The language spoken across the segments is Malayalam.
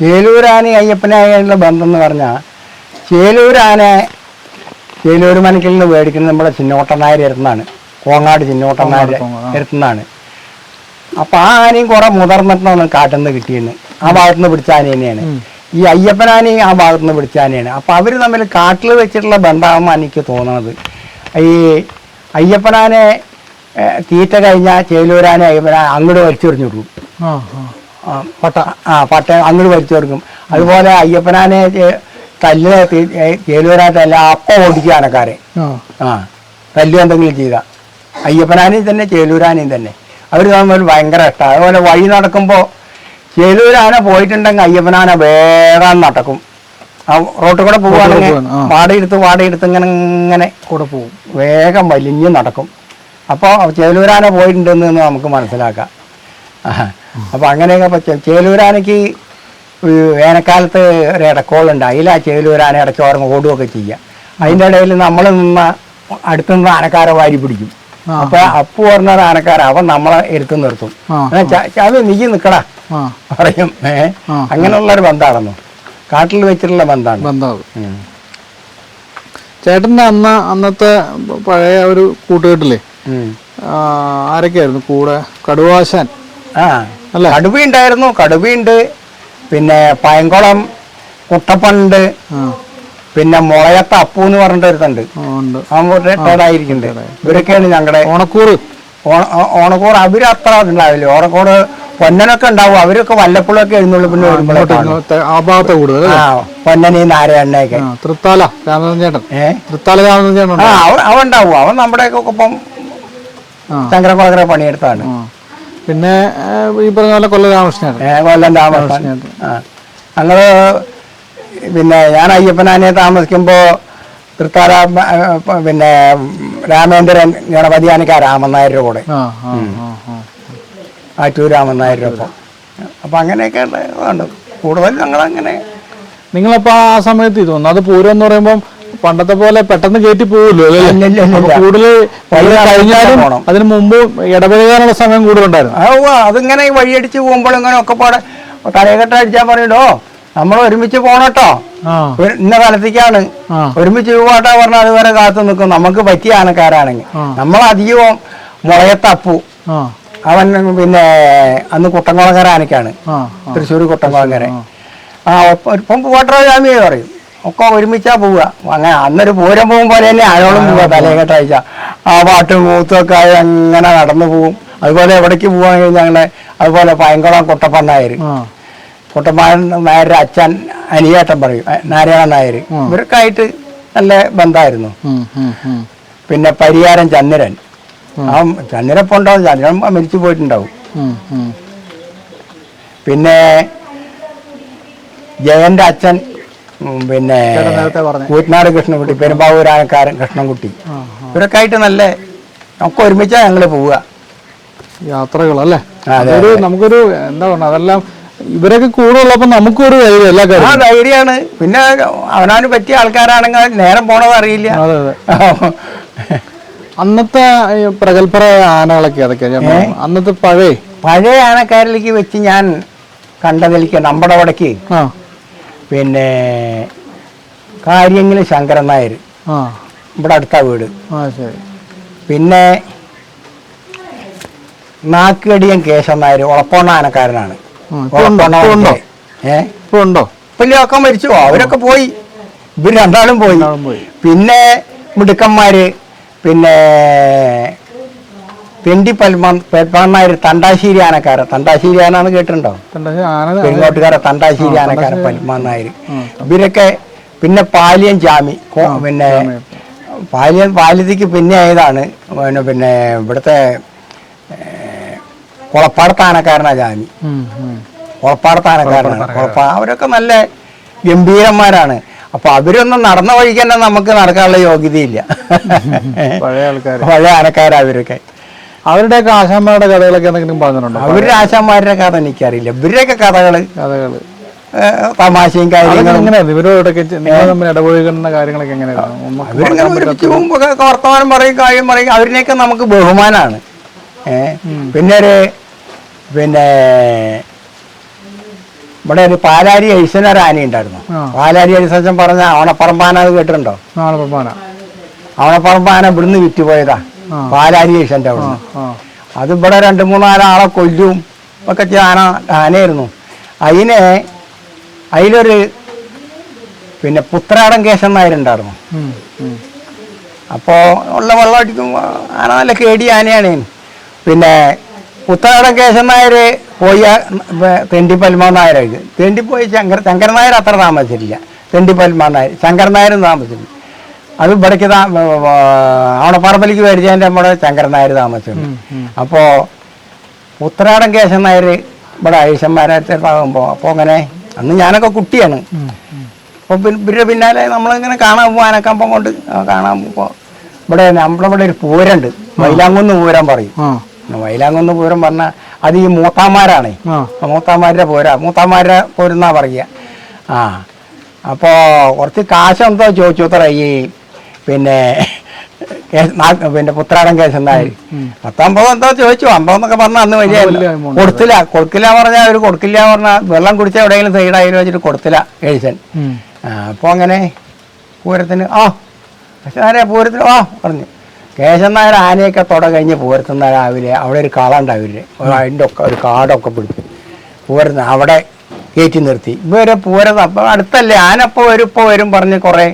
ചേലൂരാന അയ്യപ്പനായുള്ള ബന്ധം എന്ന് പറഞ്ഞാൽ ചേലൂരാനെ ചേലൂർ മനക്കിൽ നിന്ന് മേടിക്കുന്നത് നമ്മുടെ ചിന്നോട്ടനായർ ഇരുന്നാണ് കോങ്ങാട് ചിന്നോട്ടനായർ ഇരുന്നാണ് അപ്പൊ ആ ആനയും കുറെ മുതിർന്നിട്ടാണ് കാട്ടിൽ നിന്ന് കിട്ടിയെന്ന്. ആ ഭാഗത്ത് നിന്ന് പിടിച്ച ആന തന്നെയാണ്. ഈ അയ്യപ്പനാനയും ആ ഭാഗത്ത് നിന്ന് പിടിച്ച ആനയാണ്. അപ്പൊ അവർ തമ്മിൽ കാട്ടിൽ വെച്ചിട്ടുള്ള ബന്ധമാണെന്നാണ് എനിക്ക് തോന്നുന്നത് ഈ അയ്യപ്പനാനെ തീറ്റ കഴിഞ്ഞാൽ ചേലൂരാനെ അയ്യപ്പനാനെ അങ്ങോട്ട് വലിച്ചെറിഞ്ഞു വിടും. ആ ആ ആ, പട്ട ആ പട്ട അങ്ങോട്ട് വലിച്ചു കൊടുക്കും. അതുപോലെ അയ്യപ്പനാനെ തല്ല് ചേലുവരാത്തല്ല അപ്പം ഓടിക്കുക ആനക്കാരെ. ആ. തല്ല് എന്തെങ്കിലും ചെയ്ത. അയ്യപ്പനാനെയും തന്നെ ചേലൂരാനെയും തന്നെ. അവർ തമ്മിൽ ഭയങ്കര ഇഷ്ടമാണ് അതുപോലെ വഴി നടക്കുമ്പോൾ ചേലൂരാന പോയിട്ടുണ്ടെങ്കിൽ അയ്യപ്പനാന വേറെ നടക്കും. ആ റോട്ടിൽ കൂടെ പോവുകയാണെങ്കിൽ വാടയെടുത്ത് വാടയെടുത്ത് ഇങ്ങനെ ഇങ്ങനെ കൂടെ പോവും. വേഗം വലിഞ്ഞ് നടക്കും. അപ്പോൾ ചേലൂരാന പോയിട്ടുണ്ടെന്ന് നമുക്ക് മനസ്സിലാക്കാം. അപ്പോൾ അങ്ങനെയൊക്കെ പറ്റും ചേലൂരാനയ്ക്ക് വേനൽക്കാലത്ത് ഒരു ഇടക്കോളുണ്ട് അതിൽ ആ ചേലൂരാന ഇടയ്ക്ക് ഓർമ്മ ഓടുകയൊക്കെ ചെയ്യാം. അതിന്റെ ഇടയിൽ നമ്മൾ നിന്ന അടുത്ത് നിന്ന് ആനക്കാരെ വാരി പിടിക്കും. അപ്പൊ അപ്പു പറഞ്ഞ ആനക്കാര അവൻ നമ്മളെ എടുത്തു നിർത്തും. അത് നീ നിക്കടാ. പറയും. ഏ? അങ്ങനെയുള്ള ഒരു ബന്ധമാണെന്നു കാട്ടിൽ വെച്ചിട്ടുള്ള ബന്ധാണ്. ചേട്ടന്റെ. ചേട്ടന്റെ അന്ന് അന്നത്തെ പഴയ ഒരു കൂട്ടുകെട്ടില്ലേ? ആരൊക്കെയായിരുന്നു? കൂടെ കടുവാശാൻ. ആ. അല്ലേ? കടുവയുണ്ടായിരുന്നു കടുവയുണ്ട് പിന്നെ പയങ്കുളം കുട്ടപ്പണ്ട് പിന്നെ മുളയത്ത അപ്പു എന്ന് പറഞ്ഞിട്ട് ഒരുത്തുണ്ട് റിട്ടയർഡായിരിക്കുന്നുണ്ട് ഇവരൊക്കെയാണ് ഞങ്ങളുടെ ഓണക്കൂറ്. ഓണക്കൂർ അവർ അത്ര ഉണ്ടാവില്ല ഓണക്കൂട് പൊന്നനൊക്കെ ഉണ്ടാവും. അവരൊക്കെ വല്ലപ്പോഴൊക്കെ എഴുന്നള്ളൂ പിന്നെ ഇങ്ങോട്ട് വരുമ്പോഴൊക്കെ ഇങ്ങോട്ട് ആ ഭാഗത്തെ കൂടുതൽ പൊന്നനി നാരായണയൊക്കെ തൃത്താല തൃത്താല അവൻ ഉണ്ടാവും. അവൻ നമ്മുടെയൊക്കെ ഒപ്പം ആ. ശങ്കരകുളകര പണിയെടുത്താണ്. പിന്നെ ഈ പറഞ്ഞ പോലെ കൊല്ല രാമകൃഷ്ണൻ. കൊല്ലം ഞങ്ങൾ പിന്നെ ഞാൻ അയ്യപ്പനാനെ താമസിക്കുമ്പോൾ തൃത്താര പിന്നെ രാമേന്ദ്രൻ ഗണപതിയാനിക്ക രാമൻ നായരുടെ കൂടെ. ആറ്റൂർ രാമൻ നായരുടെ ഒപ്പം. അപ്പൊ അങ്ങനെയൊക്കെ ഉണ്ട്. കൂടുതൽ ഞങ്ങളങ്ങനെ നിങ്ങളപ്പോ ആ സമയത്ത് ഇതൊന്നും അത് പൂരം എന്ന് പറയുമ്പോൾ പണ്ടത്തെ പോലെ പെട്ടെന്ന് കയറ്റി പോകുമല്ലോ. കൂടുതൽ കഴിഞ്ഞാലും. അതിന് മുമ്പ് ഇടപഴകാനുള്ള സമയം കൂടുതലുണ്ടായിരുന്നു. അതിങ്ങനെ ഈ വഴിയടിച്ച് പോകുമ്പോൾ ഇങ്ങനെ ഒക്കെ പാടെ തലയെക്കെട്ട് അടിച്ചാൽ പറയണ്ടോ? നമ്മൾ ഒരുമിച്ച് പോണട്ടോ ഇന്ന കാലത്തേക്കാണ്. ഒരുമിച്ച് പോവാട്ടാ പറഞ്ഞാൽ അതുവരെ കാത്തു നിൽക്കും. നമുക്ക് പറ്റിയ ആനക്കാരാണെങ്കിൽ. നമ്മൾ അധികവും മുളയത്തപ്പു അവൻ പിന്നെ അന്ന് കുട്ടംകുളങ്ങര ആനക്കാണ്. തൃശ്ശൂർ കുട്ടംകുളങ്ങര ആ. ഒപ്പം ഇപ്പം പോവാട്ടോ ജാമ്യ പറയും. ഒക്കെ ഒരുമിച്ചാ പോവുക. അങ്ങനെ അന്നൊരു പൂരം പോകും പോലെ തന്നെ അയാളും പോവുക തലയെക്കെട്ട് അയച്ച ആ പാട്ടും മൂത്തൊക്കെ ആയി അങ്ങനെ നടന്നു പോവും. അതുപോലെ എവിടേക്ക് പോവാണെങ്കിൽ ഞങ്ങളെ അതുപോലെ പയങ്കുളം കുട്ടപ്പൻ നായർ കുട്ടപ്പൻ നായരുടെ അച്ഛൻ അനിയേട്ടൻ പറയും നാരായണൻ നാരായണ നായർ ഇവരൊക്കെ ആയിട്ട് നല്ല ബന്ധമായിരുന്നു. പിന്നെ പരിയാരൻ ചന്ദ്രൻ. ആ. ചന്ദ്രപ്പം ഉണ്ടാവും ചന്ദ്രൻ മരിച്ചു പോയിട്ടുണ്ടാവും. പിന്നെ ജയന്റെ അച്ഛൻ പിന്നെ ചേട്ടൻ നേരത്തെ പറഞ്ഞ. കൂറ്റനാട് കൃഷ്ണൻകുട്ടി പെരുമ്പാവൂരാനക്കാരൻ കൃഷ്ണൻകുട്ടി. ആ, ഇവരൊക്കെ ആയിട്ട് നല്ല ഒക്കെ ഒരുമിച്ചാ ഞങ്ങൾ പോവുക. യാത്രകളല്ലേ? അതെ, അതൊരു നമുക്കൊരു എന്താ പറയുക അതെല്ലാം ഇവരൊക്കെ കൂടെ ഉള്ളപ്പോ നമുക്കും ഒരു ധൈര്യം എല്ലാ ആ കാര്യം ധൈര്യമാണ് പിന്നെ അവനവന് പറ്റിയ ആൾക്കാരാണെങ്കിൽ നേരം പോണത് അറിയില്ല. അതെ അതെ. അന്നത്തെ പ്രഗത്ഭരായ ആനകളൊക്കെ അതൊക്കെ അന്നത്തെ പഴയ പഴയ ആനക്കാരിലേക്ക് വെച്ച് ഞാൻ കണ്ടതിലേക്ക് നമ്മുടെ അവിടേക്ക്. ആ. പിന്നെ കാര്യങ്ങളിൽ ശങ്കരൻ നായർ ആ. ഇവിടെ അടുത്ത വീട്. ആ ശരി. പിന്നെ നാക്കടിയൻ കേശവൻ നായർ ഉളപ്പോണ്ണ ആനക്കാരനാണ് ആ, ഇപ്പൊ ഉണ്ടോ? ഉളപ്പോണ്ണ ഇപ്പൊ ഉണ്ടോ? ഏ ഇപ്പൊ ഉണ്ടോ ഒക്കെ മരിച്ചു? അവരൊക്കെ പോയി. ഇവർ രണ്ടാളും പോയി. രണ്ടാളും പോയി. പിന്നെ മിടുക്കന്മാര് പിന്നെ പെണ്ടി പൽമാൻ പേപ്പാണ്ണായൊരു തണ്ടാശ്ശേരി ആനക്കാരൻ. തണ്ടാശ്ശേരി ആനാന്ന് കേട്ടിട്ടുണ്ടോ? പെരുങ്ങോട്ടുകാരെ തണ്ടാശ്ശേരി ആനക്കാരൻ പൽമാൻ നായർ ഇവരൊക്കെ പിന്നെ പാലിയൻ ജാമി പിന്നെ പാലിയൻ പാലിയത്തേക്ക് പിന്നെ ആയതാണ് പിന്നെ പിന്നെ ഇവിടുത്തെ കുളപ്പാടത്ത് ആനക്കാരനാ ജാമി. കുളപ്പാടത്ത് ആനക്കാരനാണ്. കുളപ്പാ അവരൊക്കെ നല്ല ഗംഭീരന്മാരാണ്. അപ്പൊ അവരൊന്നും നടന്ന വഴിക്ക് തന്നെ നമുക്ക് നടക്കാനുള്ള യോഗ്യതയില്ല. പഴയ ആൾക്കാർ പഴയ ആനക്കാരാ അവരൊക്കെ അവരുടെയൊക്കെ ആശാന്മാരുടെ കഥകളൊക്കെ എന്തെങ്കിലും പറഞ്ഞിട്ടുണ്ടോ? അവരുടെ ആശാന്മാരുടെ കഥ എനിക്കറിയില്ല. ഇവരുടെയൊക്കെ കഥകൾ കഥകൾ. തമാശയും കാര്യങ്ങളും. എങ്ങനെയായിരുന്നു ഇവരോടൊക്കെ തമ്മിൽ ഇടപഴകുന്ന കാര്യങ്ങളൊക്കെ എങ്ങനെയായിരുന്നു വർത്തമാനം പറയും കാര്യം പറയും. അവരിനെയൊക്കെ നമുക്ക് ബഹുമാനാണ്. പിന്നെ ഒരു പിന്നെ ഇവിടെ ഒരു പാലാരി ഐസനൊരു ആന ഉണ്ടായിരുന്നു. പാലാരി ഐസൻ പറഞ്ഞ ഓണപ്പറമ്പാന അത് കേട്ടിട്ടുണ്ടോ? അവണപ്പറമ്പാന ഇവിടുന്ന് വിറ്റുപോയതാ. ആ. അവിടെ അത് ഇവിടെ രണ്ട് മൂന്നാലാളെ കൊല്ലും. ഒക്കെ ആന ആനയായിരുന്നു അതിനെ അതിലൊരു പിന്നെ പുത്രാടൻ കേശൻ നായരുണ്ടായിരുന്നു. അപ്പോൾ ഉള്ള വെള്ളം അടിക്കും ആന നല്ല കേടി ആനയാണ്. പിന്നെ പുത്തനാടൻ കേശൻ നായർ പോയ തെണ്ടി പൽമാൻ നായരായിട്ട് തെണ്ടി പോയി ശങ്കർ ശങ്കരൻ നായർ അത്ര താമസിച്ചിട്ടില്ല. തെണ്ടി പൽമാൻ നായർ ശങ്കരൻ നായരും താമസിച്ചില്ല അത് ഇവിടേക്ക് അവിടെ ആവണപ്പറമ്പലിക്ക് മേടിച്ചതിന്റെ നമ്മുടെ ശങ്കരൻ നായർ താമസിച്ചിട്ടുണ്ട് അപ്പോ. അപ്പോൾ ഉത്തരാടൻ കേശൻ നായർ ഇവിടെ ഐശന്മാരാകുമ്പോൾ അപ്പോൾ അങ്ങനെ അന്ന് ഞാനൊക്കെ കുട്ടിയാണ്. അപ്പൊ പിന്നെ പിന്നാലെ നമ്മളിങ്ങനെ കാണാൻ പോകും ആനക്കമ്പം കൊണ്ട് കാണാൻ പോകുമ്പോൾ ഇവിടെ നമ്മളിവിടെ ഒരു പൂരണ്ട്. മൈലാങ്കുന്ന് പൂരം പറയും. മൈലാങ്കുന്ന് പൂരം പറഞ്ഞാൽ അത് ഈ മൂത്താന്മാരാണേ മൂത്താന്മാരുടെ പോരാ. മൂത്താന്മാരുടെ പോരെന്നാ പറയുക. ആ അപ്പോ കുറച്ച് കാശെന്തോ ചോദിച്ചു അത്ര ഈ പിന്നെ കേസ് പിന്നെ പുത്രാടൻ കേസ് ഉണ്ടായി പത്തമ്പത് എന്തോ ചോദിച്ചു. അമ്പത് എന്നൊക്കെ പറഞ്ഞാൽ അന്ന് വലിയ കൊടുത്തില്ല. കൊടുക്കില്ല പറഞ്ഞാൽ അവർ കൊടുക്കില്ല പറഞ്ഞാൽ വെള്ളം കുടിച്ച എവിടെയെങ്കിലും സൈഡായാലും വെച്ചിട്ട് കൊടുത്തില്ല എഴുസൻ അപ്പൊ അപ്പോൾ അങ്ങനെ പൂരത്തിന് ആ പക്ഷേ പൂരത്തിന്? ആ പറഞ്ഞു. കേശൻ നായർ ആനയൊക്കെ തുട കഴിഞ്ഞ് പൂരത്തുന്ന രാവിലെ അവിടെ ഒരു കള ഉണ്ടാവില്ലേ? അതിന്റെ ഒക്കെ ഒരു കാടൊക്കെ പിടിച്ചു പൂരത്തിന് അവിടെ കയറ്റി നിർത്തി. ഇവരെ പൂരം അപ്പം അടുത്തല്ലേ? ആന ഇപ്പോൾ വരും ഇപ്പോൾ വരും പറഞ്ഞ് കുറേ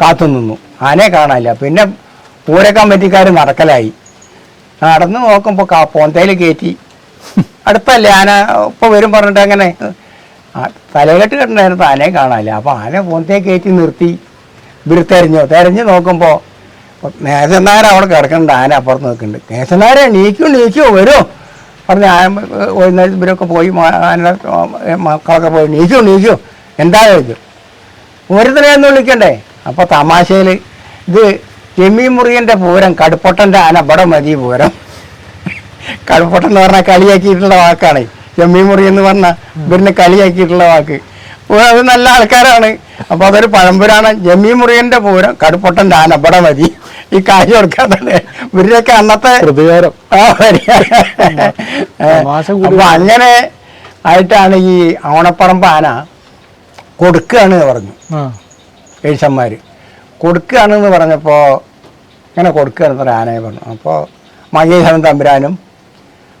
കാത്തു നിന്നു. ആനയെ കാണാനില്ല. പിന്നെ പൂര കമ്മിറ്റിക്കാർ നടക്കലായി. നടന്ന് നോക്കുമ്പോൾ കാ പോന്തയിൽ കയറ്റി അടുത്തല്ലേ ആന? ഇപ്പോൾ വരും പറഞ്ഞിട്ട് അങ്ങനെ. തലയിലിട്ട് തലകെട്ട് കെട്ടുണ്ടായിരുന്നു ആനയെ കാണാനില്ല. അപ്പോൾ ആന പോന്തയെ കയറ്റി നിർത്തി. ഇവർ തെരഞ്ഞു. തെരഞ്ഞു നോക്കുമ്പോൾ നേശനായർ അവിടെ കിടക്കുന്നുണ്ട്. ആന അപ്പുറത്ത് നിൽക്കുന്നുണ്ട്. നേശനാരെ നീക്കും നീക്കോ വരുമോ പറഞ്ഞ് ആന വൈകുന്നേരം ഇവരൊക്കെ പോയി ആന മക്കളൊക്കെ പോയി. നീക്കൂ നീക്കൂ എന്താ ചോദിച്ചു ഓരോരുത്തരെയൊന്നും വിളിക്കണ്ടേ? അപ്പോൾ തമാശയിൽ ഇത് ചെമ്മീൻ മുറിയന്റെ പൂരം കടുപ്പൊട്ടന്റെ ആന ബടം മതി പൂരം. കടുപ്പൊട്ടൻ എന്ന് പറഞ്ഞാൽ കളിയാക്കിയിട്ടുള്ള വാക്കാണ്. ചെമ്മീൻ മുറി എന്ന് പറഞ്ഞാൽ ഇവരിനെ കളിയാക്കിയിട്ടുള്ള വാക്ക്. അത് നല്ല ആൾക്കാരാണ്. അപ്പൊ അതൊരു പഴമ്പുരാണ്. ജമ്മീൻ മുറിയന്റെ പൂരം കടുപ്പൊട്ടന്റെ ആന ബടം മതി. ഈ കാശ് കൊടുക്കാതെ ഇവരുടെയൊക്കെ അന്നത്തെ പ്രതികാരം അപ്പൊ അങ്ങനെ ആയിട്ടാണ് ഈ ഓണപ്പറമ്പ് ആന കൊടുക്കുകയാണ് പറഞ്ഞു. എഴുത്തന്മാര്. കൊടുക്കുകയാണെന്ന് പറഞ്ഞപ്പോൾ ഇങ്ങനെ കൊടുക്കുകയാണ് ഒരു ആനയെ പറഞ്ഞു അപ്പോൾ മഹേശ്വരൻ തമ്പുരാനും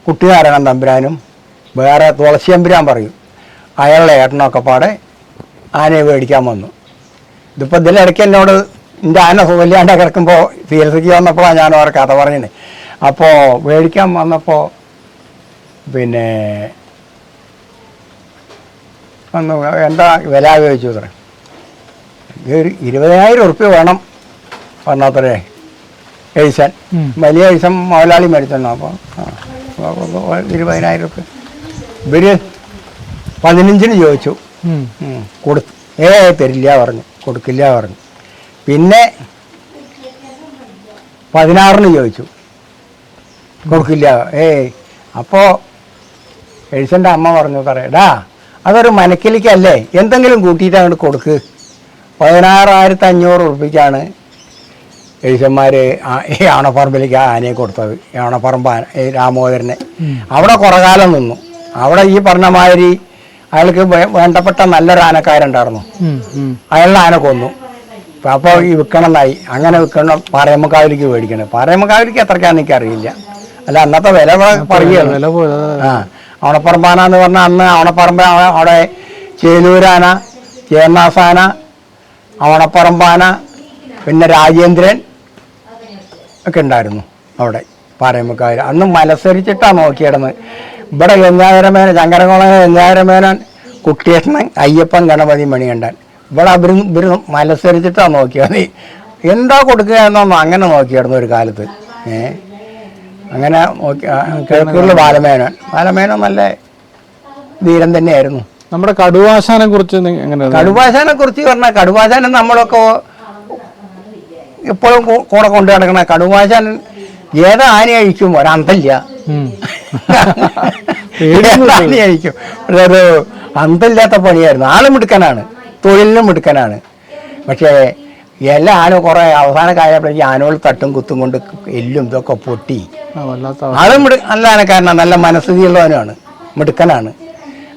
കുട്ടിനാരായണൻ തമ്പുരാനും വേറെ തുളസി തമ്പുരാൻ പറയും. അയാളുടെ ഏട്ടനൊക്കെ പാടെ ആനയെ മേടിക്കാൻ വന്നു. ഇതിപ്പോൾ ഇതിലിടയ്ക്ക് എന്നോട് എന്റെ ആന സുഖമില്ലാണ്ട് കിടക്കുമ്പോൾ ചികിത്സയ്ക്ക് വന്നപ്പോഴാണ് ഞാൻ അവരെ കഥ പറഞ്ഞത് അപ്പോൾ മേടിക്കാൻ വന്നപ്പോൾ പിന്നെ വന്നു. എന്താ വില ചോദിച്ചു അത്ര ഒരു ഇരുപതിനായിരം ഉറുപ്പ്യ വേണം പറഞ്ഞത്രേ എഴുസാൻ. വലിയ എഴുസം മുതലാളി മേടിച്ചു അപ്പോൾ ഇരുപതിനായിരം ഉറുപ്പ്യ. ഇവർ പതിനഞ്ചിന് ചോദിച്ചു. കൊടുത്തു ഏ തരില്ല പറഞ്ഞു. കൊടുക്കില്ല പറഞ്ഞു. പിന്നെ പതിനാറിന് ചോദിച്ചു. കൊടുക്കില്ല. ഏ അപ്പോൾ എഴുസന്റെ അമ്മ പറഞ്ഞു പറയടാ അതൊരു മനക്കിലേക്കല്ലേ എന്തെങ്കിലും കൂട്ടിയിട്ട് അങ്ങോട്ട് കൊടുക്ക്. പതിനാറായിരത്തി അഞ്ഞൂറ് ഉറുപ്പിക്കാണ് എഴുത്തന്മാർ ഈ ആണപ്പറമ്പിലേക്ക് ആ ആനയെ കൊടുത്തത്. ഈ ആണപ്പറമ്പ് ആന ഈ രാമോദരനെ. അവിടെ കുറേ കാലം നിന്നു. അവിടെ ഈ പറഞ്ഞ മാതിരി അയാൾക്ക് വേണ്ടപ്പെട്ട നല്ലൊരു ആനക്കാരുണ്ടായിരുന്നു. അയാളുടെ ആന കൊന്നു. അപ്പോൾ ഈ വിൽക്കണമെന്നായി. അങ്ങനെ വിൽക്കണം പാറയമ്മക്കാവിലേക്ക് മേടിക്കണം. പാറയമ്മക്കാവിലേക്ക് എത്രക്കാന്ന് എനിക്ക് അറിയില്ല അല്ല അന്നത്തെ വില പറയുകയാണ്. ആ ഓണപ്പറമ്പാന എന്ന് പറഞ്ഞാൽ അന്ന് ഓണപ്പറമ്പ് അവ- അവിടെ ചേലൂരാന ചേന്നാസാന ഓണപ്പറമ്പാന പിന്നെ രാജേന്ദ്രൻ ഒക്കെ ഉണ്ടായിരുന്നു അവിടെ പാറയമ്മക്കാർ അന്ന് മത്സരിച്ചിട്ടാണ് നോക്കിയിടുന്നത്. ഇവിടെ ഗംഗാധരമേനൻ ശങ്കരകുളം ഗംഗാധരമേനൻ കുട്ടിയേട്ടൻ അയ്യപ്പൻ ഗണപതി മണികണ്ഠൻ. ഇവിടെ അവർ ഇവർ മത്സരിച്ചിട്ടാണ് നോക്കിയത്. എന്താ കൊടുക്കുക എന്നൊന്നും അങ്ങനെ നോക്കിയായിരുന്നു ഒരു കാലത്ത്. ഏ? അങ്ങനെ നോക്കി കിഴക്കുള്ള ബാലമേനോൻ. ബാലമേനോൻ നല്ല ധീരൻ തന്നെയായിരുന്നു. നമ്മുടെ കടുവാശാനെ കുറിച്ച് എങ്ങനെയാണ് കടുവാശാനെ കുറിച്ച് പറഞ്ഞാൽ കടുവാശാനെ നമ്മളൊക്കെ എപ്പോഴും കൂടെ കൊണ്ടു നടക്കണ കടുവാശാൻ ഏത് ആന അഴിക്കും ഒരന്തല്ല. ആന അഴിക്കും ഒരു അന്തമില്ലാത്ത പണിയായിരുന്നു. ആളും മിടുക്കനാണ്. തൊഴിലിനും മിടുക്കനാണ്. പക്ഷേ എല്ലാ ആന കുറെ അവസാന കാലപ്പോഴേക്ക് ആനകൾ തട്ടും കുത്തും കൊണ്ട് എല്ലും ഇതൊക്കെ പൊട്ടി. ആളും മിടു നല്ല ആനക്കാരനാണ്. നല്ല മനസ്ഥിതിയുള്ളവനാണ്. മിടുക്കനാണ്.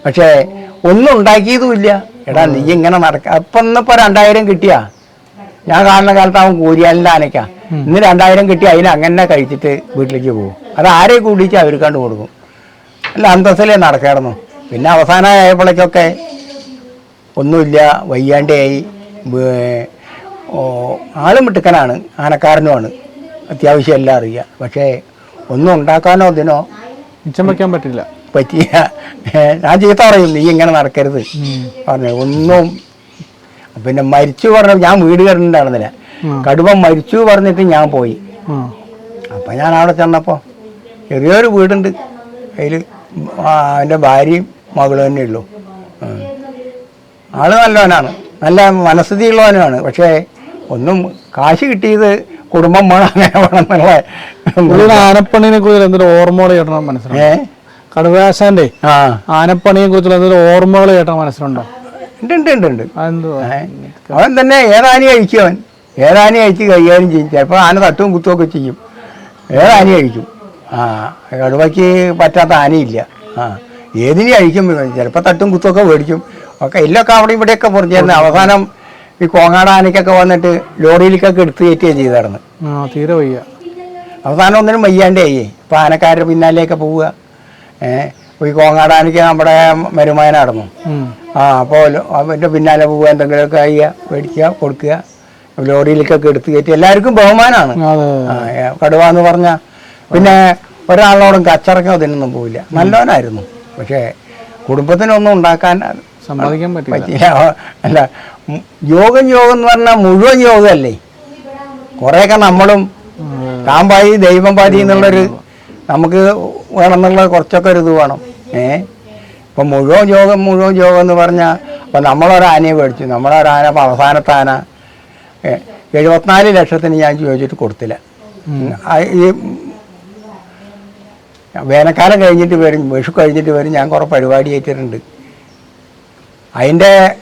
പക്ഷേ ഒന്നും ഉണ്ടാക്കിയതും ഇല്ല. എടാ നീ ഇങ്ങനെ നടക്ക. അപ്പൊ ഇന്നിപ്പോ രണ്ടായിരം കിട്ടിയാ? ഞാൻ കാണുന്ന കാലത്ത് അവൻ കൂരിയാലിന്റെ ആനയ്ക്ക. ഇന്ന് രണ്ടായിരം കിട്ടി അതിന് അങ്ങനെ കഴിച്ചിട്ട് വീട്ടിലേക്ക് പോകും. അത് ആരെ കൂടിച്ച് അവർക്കാണ്ട് കൊടുക്കും. അല്ല അന്തസ്സിലേ നടക്കായിരുന്നു. പിന്നെ അവസാനമായപ്പോഴേക്കൊക്കെ ഒന്നുമില്ല വയ്യാണ്ടായി വേ- ഓ, ആളും മിട്ടുക്കനാണ് ആനക്കാരനുമാണ്. അത്യാവശ്യം എല്ലാം അറിയുക പക്ഷേ ഒന്നും ഉണ്ടാക്കാനോ ഇതിനോ മിച്ചം വയ്ക്കാൻ പറ്റില്ല. പറ്റിയ ഞാൻ ചീത്ത പറയും നീ ഇങ്ങനെ നടക്കരുത്. പറഞ്ഞു ഒന്നും. പിന്നെ മരിച്ചു പറഞ്ഞ ഞാൻ വീട് കയറുന്നുണ്ടായിരുന്നില്ല കടുവ മരിച്ചു പറഞ്ഞിട്ട് ഞാൻ പോയി. അപ്പം ഞാൻ അവിടെ ചെന്നപ്പോൾ ചെറിയൊരു വീടുണ്ട്. അതിൽ എന്റെ ഭാര്യയും മകളും തന്നെ ഉള്ളൂ. ആൾ നല്ലവനാണ്. നല്ല മനസ്ഥിതിയുള്ളവനുമാണ് പക്ഷേ ഒന്നും കാശ് കിട്ടിയത് കുടുംബം വേണം അങ്ങനെ വേണം എന്നുള്ള ആനപ്പണിനെ കുറിച്ച് എന്തൊരു ഓർമ്മകൾ ചേട്ടൻ കടുവാശാന്റെ ആനപ്പണിയെ കുറിച്ചുള്ള ഓർമ്മകൾ ചേട്ടൻ മനസ്സിലുണ്ടോ? ഉണ്ട് ഉണ്ട് ഉണ്ട് ഉണ്ട്. അവൻ തന്നെ ഏതാനി കഴിക്കും അവൻ. ഏതാനി കഴിച്ച് കൈകാര്യം ചെയ്യും. ചിലപ്പോൾ ആന തട്ടും കുത്തുമൊക്കെ ചെയ്യും. ഏതാനി കഴിക്കും. ആ കടുവയ്ക്ക് പറ്റാത്ത ആനയില്ല. ആ ഏതിനി കഴിക്കും. ചിലപ്പോൾ തട്ടും കുത്തുമൊക്കെ മേടിക്കും. ഒക്കെ ഇല്ലൊക്കെ അവിടെ ഇവിടെയൊക്കെ പൊറിഞ്ഞിരുന്നു അവസാനം ഈ കോങ്ങാട് ആനയ്ക്കൊക്കെ വന്നിട്ട് ലോറിയിലേക്കൊക്കെ എടുത്ത് കയറ്റുകയും ചെയ്തായിരുന്നു. തീരെ വയ്യ. അവസാനം ഒന്നിനും വയ്യാണ്ടേ ഇപ്പം ആനക്കാരുടെ പിന്നാലെയൊക്കെ പോവുക. ഈ കോങ്ങാടാനിക്ക് നമ്മുടെ മരുമാന നടന്നു. ആ അപ്പോൾ അവന്റെ പിന്നാലെ പോവുക എന്തെങ്കിലുമൊക്കെ അയ്യാ മേടിക്കുക കൊടുക്കുക. ലോറിയിലേക്കൊക്കെ എടുത്തു കയറ്റി. എല്ലാവർക്കും ബഹുമാനമാണ് കടുവ എന്ന് പറഞ്ഞാൽ പിന്നെ ഒരാളോടും കച്ചറക്കോ അതിനൊന്നും പോവില്ല. നല്ലവനായിരുന്നു. പക്ഷേ കുടുംബത്തിനൊന്നും ഉണ്ടാക്കാൻ സമ്മതിക്കാൻ പറ്റില്ല. അല്ല യോഗം യോഗം എന്ന് പറഞ്ഞാൽ മുഴുവൻ യോഗമല്ലേ? കുറേയൊക്കെ നമ്മളും താൻ പാതി ദൈവം പാതി എന്നുള്ളൊരു നമുക്ക് വേണമെന്നുള്ള കുറച്ചൊക്കെ ഒരു ഇത് വേണം. ഏ? ഇപ്പം മുഴുവൻ യോഗം മുഴുവൻ യോഗം എന്ന് പറഞ്ഞാൽ അപ്പം നമ്മളൊരു ആനയെ മേടിച്ചു നമ്മളൊരു ആന അപ്പം അവസാനത്തെ ആന എഴുപത്തിനാല് ലക്ഷത്തിന് ഞാൻ ചോദിച്ചിട്ട് കൊടുത്തില്ല. ഈ വേനൽക്കാലം കഴിഞ്ഞിട്ട് വരും വിഷു കഴിഞ്ഞിട്ട് വരും ഞാൻ കുറേ പരിപാടി ഏറ്റിട്ടുണ്ട് അതിന്റെ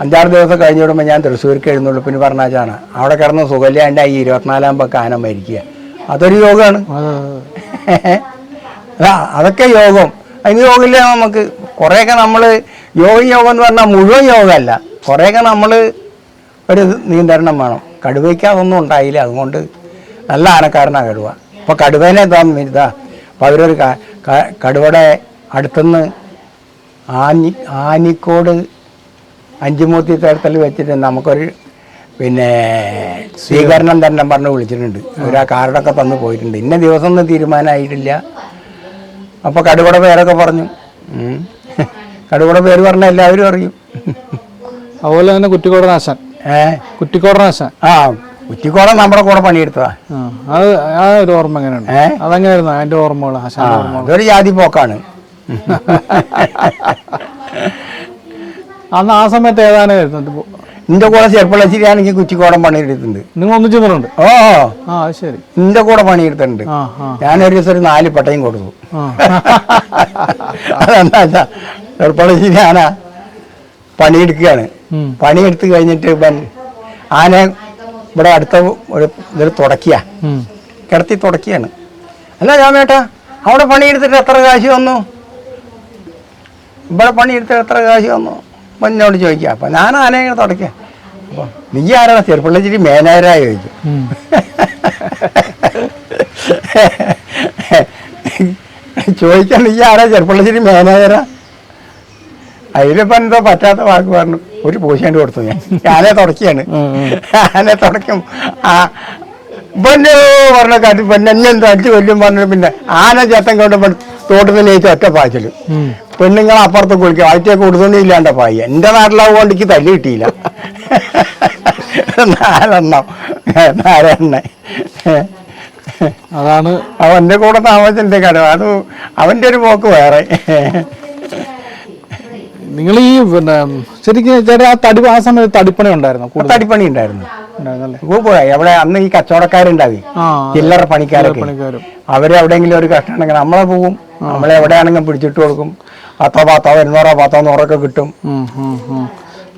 അഞ്ചാറ് ദിവസം കഴിഞ്ഞ് വിടുമ്പോൾ ഞാൻ തൃശ്ശൂർക്ക് എഴുന്നള്ളിപ്പിന് പറഞ്ഞാച്ചാണ് അവിടെ കിടന്ന് സുഖല്യാണ്ട് ഈ ഇരുപത്തിനാലാകുമ്പോൾ മരിക്കുക. അതൊരു യോഗമാണ് അതെ അതൊക്കെ യോഗം. അതിന് യോഗമില്ല നമുക്ക് കുറേയൊക്കെ നമ്മൾ യോഗം യോഗം എന്ന് പറഞ്ഞാൽ മുഴുവൻ യോഗമല്ല. കുറേയൊക്കെ നമ്മൾ ഒരു നിയന്ത്രണം വേണം. കടുവയ്ക്ക് അതൊന്നും ഉണ്ടായില്ല. അതുകൊണ്ട് നല്ല ആനക്കാരനാണ് കടുവ. ഇപ്പോൾ കടുവേനെ ഇതാ ഇതാ. അപ്പോൾ അവരൊരു കടുവയുടെ അടുത്തുനിന്ന് ആഞ്ഞി ആനിക്കോട് അഞ്ചുമൂർത്തി തരത്തിൽ വെച്ചിട്ട് നമുക്കൊരു പിന്നെ സ്വീകരണം തന്നെ പറഞ്ഞ് വിളിച്ചിട്ടുണ്ട്. ഒരാ ആ കാർഡൊക്കെ തന്നു പോയിട്ടുണ്ട്. ഇന്ന ദിവസം ഒന്നും തീരുമാനമായിട്ടില്ല. അപ്പോൾ കടുവട പേരൊക്കെ പറഞ്ഞു. കടുവട പേര് പറഞ്ഞ എല്ലാവരും അറിയും. അതുപോലെ തന്നെ കുറ്റിക്കോടനാശാൻ. ഏ? കുറ്റിക്കോടനാശാൻ. ആ കുറ്റിക്കോടൻ നമ്മുടെ കൂടെ പണിയെടുത്തതാ. അത് ആ ഒരു ഓർമ്മ എങ്ങനെയാണ് ഏ? അതെങ്ങനെയായിരുന്നു അതിന്റെ ഓർമ്മകൾ ആ ആശാൻ അതൊരു ജാതി പോക്കാണ്. അന്ന് ആ സമയത്ത് ഏതാനായിരുന്നു നിന്റെ കൂടെ ചെറുപ്പളശ്ശേരിയാണെങ്കിൽ കുച്ചിക്കോടം പണിയെടുത്തിട്ടുണ്ട്. നിങ്ങൾ ഒന്നും ചെന്നിട്ടുണ്ട്? ഓ ആ ശരി. നിന്റെ കൂടെ പണിയെടുത്തിട്ടുണ്ട്. ഞാനൊരു ദിവസം ഒരു നാല് പട്ടയും കൊടുത്തു. അതെന്താ വെച്ചാ ചെറുപ്പളശ്ശേരി ആന പണിയെടുക്കുകയാണ്. പണിയെടുത്ത് കഴിഞ്ഞിട്ട് ഇവൻ ആന ഇവിടെ അടുത്ത ഒരു ഇതിൽ തുടക്കിയ. കിടത്തി തുടക്കിയാണ്. അല്ല ഞാൻ വേട്ടാ അവിടെ പണിയെടുത്തിട്ട് എത്ര കാശ് വന്നു? ഇവിടെ പണിയെടുത്തിട്ട് എത്ര കാശ് വന്നു? അപ്പം എന്നോട് ചോദിക്കുക അപ്പം ഞാൻ ആനയെ തുടക്കുക നീ ആരാണ് ചെറുപ്പള്ളച്ചിരി മേനേജരാ ചോദിച്ചു. ചോദിച്ചാൽ ചോദിക്കാൻ നീ ആരാ ചെറുപ്പള്ളശ്ശേരി മാനേജരാ അതിലിപ്പോ എന്തോ പറ്റാത്ത വാക്ക് പറഞ്ഞു. ഒരു പൂശേണ്ടി കൊടുത്തു ഞാൻ. ഞാനേ തുടക്കിയാണ്. ഞാനേ തുടക്കും. ആ പൊന്നു പറഞ്ഞ കാട്ടി പൊന്നെ. എന്നെ എന്തോ അടിച്ചു കൊല്ലും പറഞ്ഞു പിന്നെ ആന ചേട്ടൻ കൊണ്ട് തോട്ടത്തിൽ ഏറ്റവും ഒറ്റ പാച്ചൽ. ഉം. പെണ്ണുങ്ങൾ അപ്പുറത്ത് കുളിക്കും. ആഴ്ച കൊടുത്തോണ്ടേ ഇല്ലാണ്ട പായ എന്റെ നാട്ടിലാവുകൊണ്ട് എനിക്ക് തല്ലി കിട്ടിയില്ല. നാലെണ്ണം. നാലെണ്ണ. അതാണ് അവന്റെ കൂടെ താമസിച്ചിട്ടുണ്ട് കാര്യം അത് അവന്റെ ഒരു പോക്ക് വേറെ. നിങ്ങൾ ഈ പിന്നെ ശരിക്കും ചേട്ടാ ആ തടി ആ സമയത്ത് തടിപ്പണി ഉണ്ടായിരുന്നു? തടിപ്പണി ഉണ്ടായിരുന്നു. പോയി അവിടെ അന്ന് ഈ കച്ചവടക്കാരുണ്ടാവി? ചില്ലറ പണിക്കാരൊക്കെ. അവരെവിടെങ്കിലും അവർ എവിടെയെങ്കിലും ഒരു കഷ്ടം ഉണ്ടെങ്കിൽ നമ്മളെ പോകും നമ്മളെ എവിടെയാണെങ്കിലും പിടിച്ചിട്ട് കൊടുക്കും. പത്തോ പാത്ത ഇരുന്നൂറോ പാത്ത നൂറൊക്കെ കിട്ടും.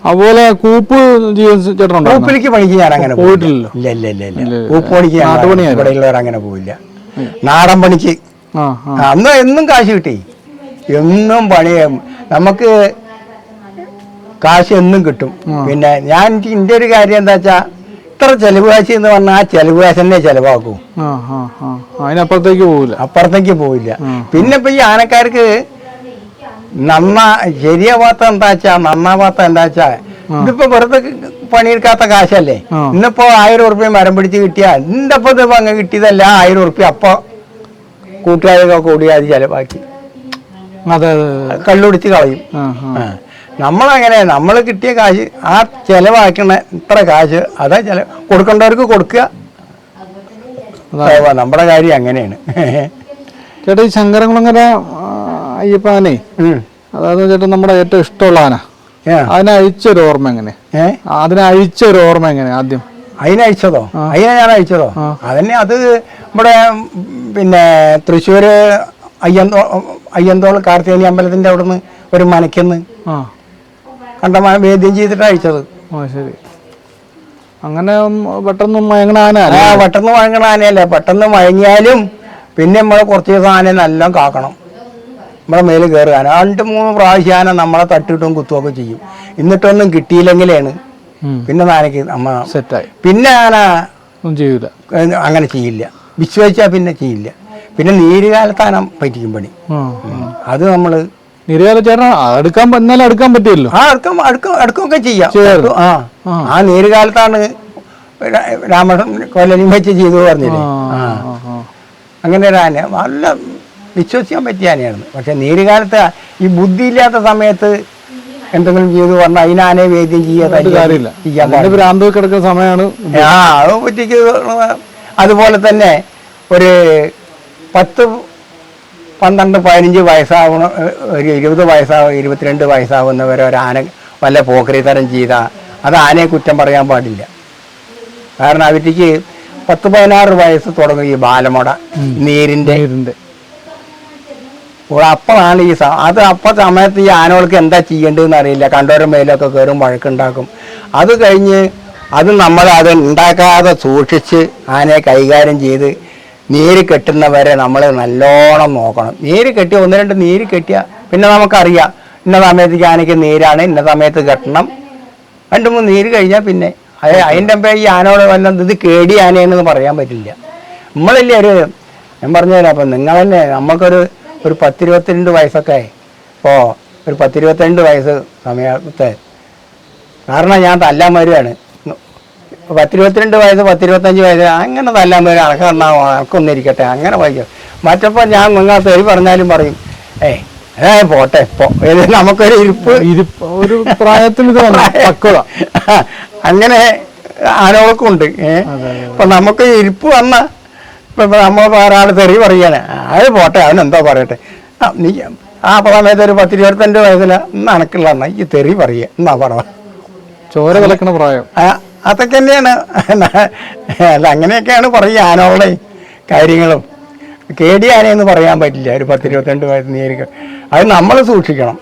അതുപോലെ കൂപ്പ് ചേട്ടനുണ്ടോ കൂപ്പിലേക്ക് പണിക്ക് ഞാൻ അങ്ങനെ പോയിട്ടില്ലല്ലോ. ഇല്ല ഇല്ല ഇല്ല ഇല്ല. കൂപ്പ് പണിക്ക്. ഇവിടെയുള്ളവർ അങ്ങനെ പോവില്ല നാടൻ പണിക്ക്. അന്ന് എന്നും കാശ് കിട്ടി. എന്നും പണി. നമുക്ക് കാശ് എന്നും കിട്ടും. പിന്നെ ഞാൻ എന്റെ ഒരു കാര്യം എന്താ വെച്ചാ ഇത്ര ചെലവ് കാശ് എന്ന് പറഞ്ഞാൽ ആ ചെലവ് കാശ് തന്നെ ചെലവാക്കും. അതിനപ്പുറത്തേക്ക് പോകില്ല അപ്പുറത്തേക്ക് പോവില്ല. പിന്നെ ഇപ്പൊ ഈ ആനക്കാർക്ക് നന്നാ ശരിയാവാത്ത എന്താ വെച്ചാ നന്നാവാത്ത എന്താ വെച്ചാ ഇതിപ്പോ വെറുതെ പണിയെടുക്കാത്ത കാശല്ലേ. ഇന്നിപ്പോ ആയിരം ഉറുപ്പ്യ മരം പിടിച്ച് കിട്ടിയാ എന്റെ അപ്പൊ ഇതിപ്പോ അങ്ങ് കിട്ടിയതല്ല ആയിരം ഉറുപ്പ്യ. അപ്പൊ കൂട്ടുകാരൊക്കെ കൂടിയാതി ചെലവാക്കി. കള്ളുടിച്ച് കളയും. നമ്മളങ്ങനെ നമ്മൾ കിട്ടിയ കാശ് ആ ചെലവാക്കണ ഇത്ര കാശ് അതാ ചെല കൊടുക്കേണ്ടവർക്ക് കൊടുക്കുക നമ്മുടെ കാര്യം അങ്ങനെയാണ്. ചേട്ടാ ഈ ശങ്കരകുളങ്ങര ആ, അയ്യപ്പാനെ ഉം. അതായത് ചേട്ടാ നമ്മുടെ ഏറ്റവും ഇഷ്ടമുള്ള ആന. അതിനെ അഴിച്ചൊരു ഓർമ്മ എങ്ങനെ? അതിനെ അഴിച്ചൊരു ഓർമ്മ എങ്ങനെ ആദ്യം? അതിനയച്ചതോ അതിനെ ഞാൻ അയച്ചതോ? അതന്നെ അത് ഇവിടെ പിന്നെ തൃശ്ശൂർ അയ്യന്തോ അയ്യന്തോൾ കാർത്തികേനി അമ്പലത്തിന്റെ അവിടുന്ന് ഒരു മനക്കെന്ന് കണ്ട വേദ്യം ചെയ്തിട്ട് അയച്ചത്. ശരി. അങ്ങനെ പെട്ടെന്ന് മയങ്ങണ ആന പെട്ടെന്ന് മയങ്ങണ ആനയല്ലേ. പെട്ടെന്ന് മയങ്ങിയാലും പിന്നെ നമ്മൾ കുറച്ച് ദിവസം ആനയെ നല്ല കാക്കണം. നമ്മളെ മേലിൽ കയറുക രണ്ട് മൂന്ന് പ്രാവശ്യം നമ്മളെ തട്ടിട്ടും കുത്തുമൊക്കെ ചെയ്യും. എന്നിട്ടൊന്നും കിട്ടിയില്ലെങ്കിലാണ്. പിന്നെ നാനക്ക് നമ്മ സെറ്റായി. പിന്നെ ആന ചെയ്യൂല. അങ്ങനെ ചെയ്യില്ല. വിശ്വസിച്ചാൽ പിന്നെ ചെയ്യില്ല. പിന്നെ നീരുകാലത്താനം പറ്റിക്കും പണി. അത് നമ്മൾ അടുക്കാൻ പ- എന്നാലും അടുക്കാൻ പറ്റിയല്ലോ? ആ അടുക്കം അടുക്കം അടുക്കമൊക്കെ ചെയ്യാം. ആ. ആ. നീരുകാലത്താണ് രാ- രാമകൃഷ്ണൻ കൊല്ലനും വെച്ച് ചെയ്തു പറഞ്ഞില്ലേ? അങ്ങനെ ഒരു ആന. നല്ല വിശ്വസിക്കാൻ പറ്റിയ ആനയാണ് പക്ഷെ നേരുകാലത്ത് ഈ ബുദ്ധിയില്ലാത്ത സമയത്ത് എന്തെങ്കിലും ചെയ്തു പറഞ്ഞാൽ അതിനാനെ വേദ്യം ചെയ്യാൻ ഭ്രാന്ത് കിടക്കുന്ന സമയമാണ് ആ അത് പറ്റിക്ക് അതുപോലെ തന്നെ ഒരു പത്ത് പന്ത്രണ്ട് പതിനഞ്ച് വയസ്സാവണ ഒരു ഇരുപത് വയസ്സാവും ഇരുപത്തിരണ്ട് വയസ്സാവുന്നവരെ ഒരു ആന വല്ല പോക്കരിത്തരം ചെയ്ത അത് ആനയെ കുറ്റം പറയാൻ പാടില്ല. കാരണം അവർക്ക് പത്ത് പതിനാറ് വയസ്സ് തുടങ്ങും ഈ ബാലമുട നീരിന്റെ. അപ്പോഴാണ് ഈ അത് അപ്പൊ സമയത്ത് ഈ ആനകൾക്ക് എന്താ ചെയ്യേണ്ടതെന്ന് അറിയില്ല. കണ്ടോരം മേലൊക്കെ കയറും വഴക്കുണ്ടാക്കും. അത് കഴിഞ്ഞ് അത് നമ്മൾ അത് ഉണ്ടാക്കാതെ സൂക്ഷിച്ച് ആനയെ കൈകാര്യം ചെയ്ത് നീര് കെട്ടുന്നവരെ നമ്മൾ നല്ലോണം നോക്കണം. നീര് കെട്ടി ഒന്ന് രണ്ട് നീര് കെട്ടിയ പിന്നെ നമുക്കറിയാം ഇന്ന സമയത്ത് ആനയ്ക്ക് നീരാണ് ഇന്ന സമയത്ത് കെട്ടണം. രണ്ട് മൂന്ന് നീര് കഴിഞ്ഞാൽ പിന്നെ അത് അതിന്റെ പേ ഈ ആനയോട് വല്ല ഇത് കേടി ആനയെന്ന് പറയാൻ പറ്റില്ല. നമ്മളില്ലേ ഒരു ഞാൻ പറഞ്ഞുതരാം അപ്പം നിങ്ങൾ തന്നെ നമുക്കൊരു ഒരു പത്തിരുപത്തിരണ്ട് വയസ്സൊക്കെ ഇപ്പോൾ ഒരു പത്തിരുപത്തിരണ്ട് വയസ്സ് സമയത്തെ. കാരണം ഞാൻ തല്ലാൻ വരികയാണ് പത്തിരുപത്തിരണ്ട് വയസ്സ് പത്തിരുപത്തഞ്ച് വയസ്സ് അങ്ങനെ തല്ലാൻ വരും അനക്ക് എന്നാ അനക്കൊന്നിരിക്കട്ടെ അങ്ങനെ വായിക്കും. മറ്റപ്പോൾ ഞാൻ നിങ്ങൾ തെറി പറഞ്ഞാലും പറയും ഏയ് ഏ പോട്ടെ ഇപ്പോൾ നമുക്കൊരു ഇരിപ്പ്. ഇരിപ്പ് ഒരു പ്രായത്തിൽ പക്വത. അങ്ങനെ ആനകൾക്കും ഉണ്ട് ഏഹ് ഇപ്പൊ നമുക്ക് ഇരിപ്പ് വന്ന ഇപ്പൊ നമ്മൾ ഒരാൾ തെറി പറയാണ് അത് പോട്ടെ അവനെന്തോ പറയട്ടെ. ആ, നീ ആ സമയത്ത് ഒരു പത്തിരുപത്തഞ്ച് വയസ്സില അനക്കുള്ള എന്നാ ഈ തെറി പറയുക. എന്നാ പറ. ചോര തിളക്കണ പ്രായം. അതൊക്കെ തന്നെയാണ്. അല്ല അങ്ങനെയൊക്കെയാണ് പറയുക. ആനകളുടെ കാര്യങ്ങളും. കേടി ആനയെന്ന് പറയാൻ പറ്റില്ല. ഒരു പത്തിരുപത്തിരണ്ട് വയസ്സ് നീ അത് നമ്മൾ സൂക്ഷിക്കണം.